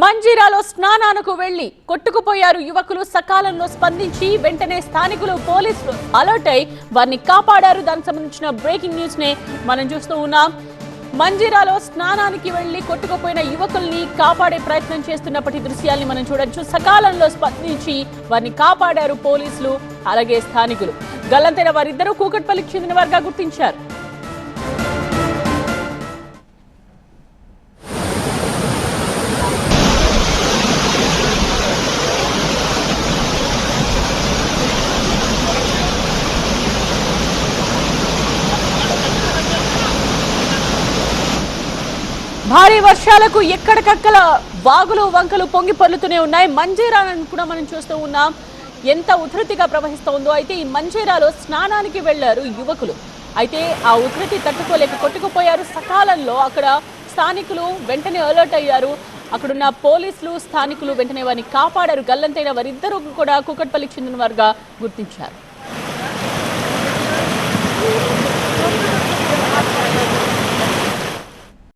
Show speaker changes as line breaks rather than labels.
మంజీరాలో స్నానానికి వెళ్ళి కొట్టుకుపోయారు యువకులు సకాలంలో స్పందించి వెంటనే స్థానికులు పోలీసులు అలర్ట్ అయి వారిని కాపాడారు. దానికి సంబంధించిన బ్రేకింగ్ న్యూస్ నే మనం చూస్తూ ఉన్నాం. మంజీరాలో స్నానానికి వెళ్ళి కొట్టుకుపోయిన యువకుల్ని కాపాడే ప్రయత్నం చేస్తున్నప్పటి దృశ్యాల్ని మనం చూడొచ్చు. సకాలంలో స్పందించి వారిని కాపాడారు పోలీసులు అలాగే స్థానికులు. గల్లంతైన వారిద్దరూ కూకట్పల్లికి చెందిన వారుగా గుర్తించారు. భారీ వర్షాలకు ఎక్కడికక్కడ వాగులు వంకలు పొంగి పొర్లుతూనే ఉన్నాయి. మంజీరాలను కూడా మనం చూస్తూ ఉన్నాం. ఎంత ఉధృతిగా ప్రవహిస్తోందో అయితే ఈ మంజీరాలో స్నానానికి వెళ్ళారు యువకులు. అయితే ఆ ఉధృతి తట్టుకోలేక కొట్టుకుపోయారు. సకాలంలో అక్కడ స్థానికులు వెంటనే అలర్ట్ అయ్యారు. అక్కడున్న పోలీసులు స్థానికులు వెంటనే వారిని కాపాడారు. గల్లంతైన వారిద్దరూ కూడా కూకట్పల్లికి చెందిన వారుగా గుర్తించారు.